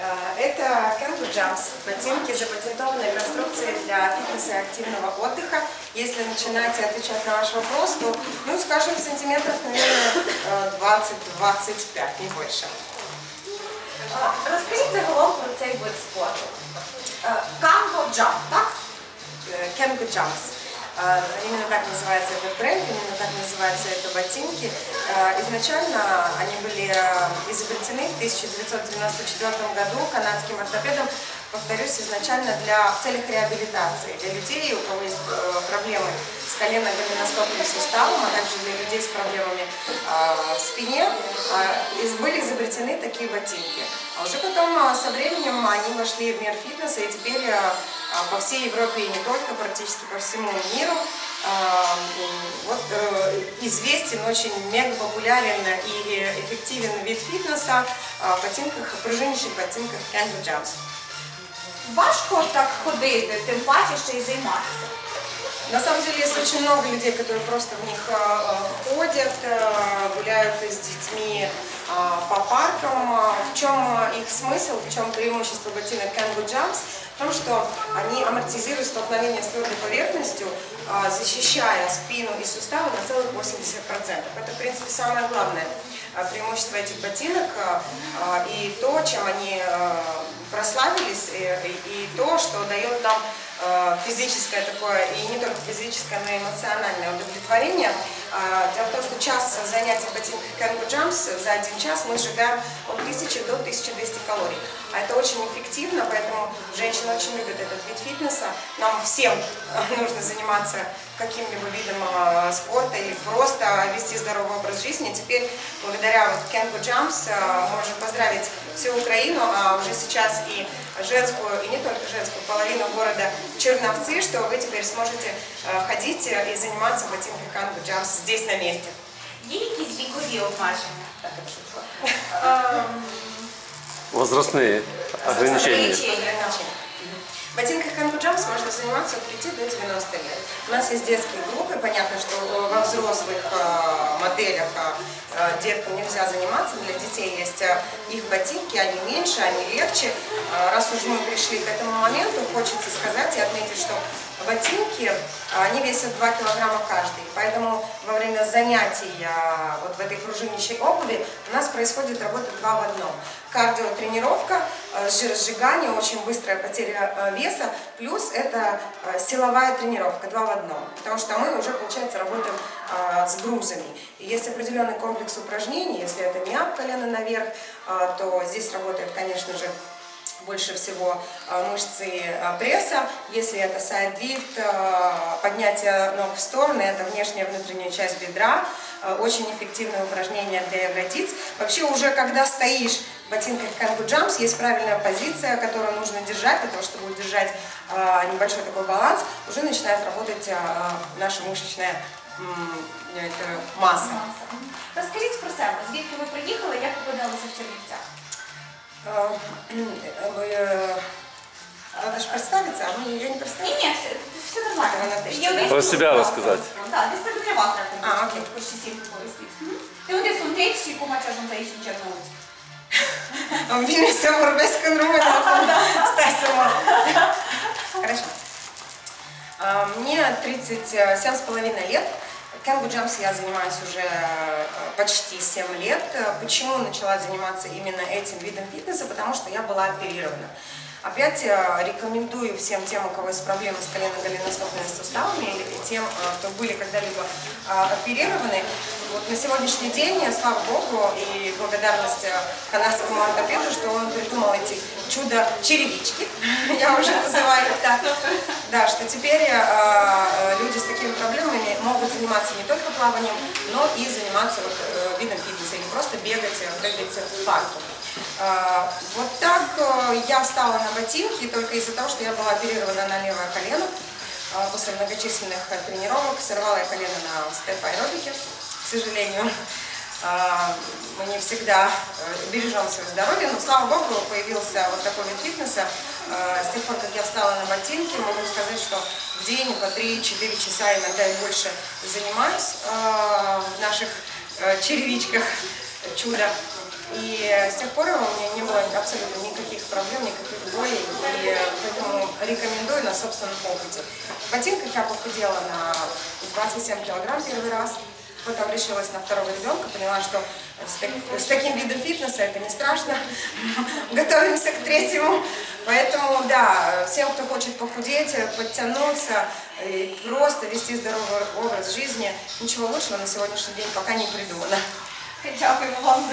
Э, Это Kangoo Jumps, ботинки запатентованной конструкции для фитнеса и активного отдыха. Если начинать отвечать на ваш вопрос, то, ну, скажем, сантиметров, наверное, э, 20-25, не больше. Е, Розкажіть загалом про цей вид спорту. Канго джамп, так? Э, Jumps. Э, Именно так называется этот бренд, именно так называются это ботинки. Э, Изначально они были э, изобретены в 1994 году канадским ортопедом, повторюсь, изначально для, в целях реабилитации, для людей, у кого есть э, проблемы с колено-голеностопным суставом, а также для людей с проблемами э, в спине, э, были изобретены такие ботинки. А уже потом э, со временем они вошли в мир фитнеса, и теперь э, а, по всей Европе и не только, практически по всему миру. а, Вот э, известен, очень мега популярен и эффективен вид фитнеса а, в ботинках, пружинищих ботинках Kangoo Jumps. Важко так ходити, тим паче ще й займатися. На самом деле есть очень много людей, которые просто в них э, э, ходят, э, гуляют с детьми э, по паркам. А В чем их смысл, в чем преимущество ботинок Kangoo Jumps? В том, что они амортизируют столкновение с твердой поверхностью, защищая спину и суставы на целых 80%. Это, в принципе, самое главное преимущество этих ботинок и то, чем они прославились, и, и- и то, что дает нам э, физическое такое, и не только физическое, но и эмоциональное удовлетворение. А, Дело в том, что час занятий ботинках Kangoo Jumps за один час мы сжигаем от 1000 до 1200 калорий. А это очень эффективно, поэтому женщины очень любят этот вид фитнеса. Нам всем э, нужно заниматься каким-либо видом э, спорта или просто вести здоровый образ жизни. Теперь, благодаря вот Kangoo Jumps, э, можем поздравить всю Украину, а уже сейчас и женскую, и не только женскую половину города Черновцы, что вы теперь сможете э, ходить э, и заниматься в ботинках Kangoo Jumps здесь на месте. Є якісь вікові обмеження? Так, я шутка. Ем, Возрастные ограничения. ограничення. В ботинках Kangoo Jumps можно заниматься от 5 до 90 лет. У нас есть детские группы, понятно, что э, во взрослых э, моделях э, деткам нельзя заниматься, для детей есть э, их ботинки, они меньше, они легче. Раз уж мы пришли к этому моменту, хочется сказать и отметить, что ботинки, они весят 2 килограмма каждый, поэтому во время занятий вот в этой пружинищей обуви у нас происходит работа два в одном. Кардиотренировка, жиросжигание, очень быстрая потеря веса, плюс это силовая тренировка, два в одном. Потому что мы уже, получается, работаем с грузами. И есть определенный комплекс упражнений, если это не ап колено наверх, э, то здесь работает, конечно же, больше всего э, мышцы э, пресса. Если это сайд-лифт, поднятие ног в стороны, это внешняя и внутренняя часть бедра. Очень эффективное упражнение для ягодиц. Вообще уже когда стоишь в ботинках Kangoo Jumps, есть правильная позиция, которую нужно держать для того, чтобы удержать небольшой такой баланс. Уже начинает работать наша мышечная м, это масса. Розкажіть про себе, звідки ви приїхали, як опинилися в Чернівцях? Э, вы, э, Надо же представиться, а мы- я не Ні, представилась. ні, все, все нормально. Вона теж Я читає. десь Про тут, себе так, розказати. Так, десь так для вас треба. А, окей. Почти сім повістів. Ти один сунтець, чи помачажем за іншим черновиць? Он Вильнюсе Урбецкой Стась сама. Хорошо. А, Мне 37 с половиной лет. Кэнгу Джамс я занимаюсь уже э, почти 7 лет. Почему начала заниматься именно этим видом фитнеса? Потому что я была оперирована. Опять э, рекомендую всем тем, у кого есть проблемы с колено-голеностопными суставами или тем, э, кто были когда-либо оперированы. Вот на сегодняшний день, слава богу, и благодарность канадскому ортопеду, что он придумал эти чудо-черевички, я уже называю их так. Да, что теперь э, э, люди с такими проблемами могут заниматься не только плаванием, но и заниматься вот, э, видом фитнеса или просто бегать, э, прыгать в парке. Э, Вот так э, я встала на ботинки только из-за того, что я была оперирована на левое колено. Э, После многочисленных э, тренировок сорвала я колено на степ-аэробике, к сожалению. Э, Мы не всегда э, бережем свое здоровье, но, слава богу, появился вот такой вид фитнеса. Э, С тех пор, как я встала на ботинки, могу сказать, что в день по 3-4 часа, иногда и больше, занимаюсь э, в наших э, черевичках чудо И с тех пор у меня не было абсолютно никаких проблем, никаких болей. И поэтому рекомендую на собственном опыте. В ботинках я похудела на 27 килограмм первый раз. Потом решилась на второго ребенка, поняла, что с, так- с таким видом фитнеса это не страшно. Готовимся к третьему. Поэтому, да, всем, кто хочет похудеть, подтянуться, и просто вести здоровый образ жизни, ничего лучшего на сегодняшний день пока не придумано. Дякуємо вам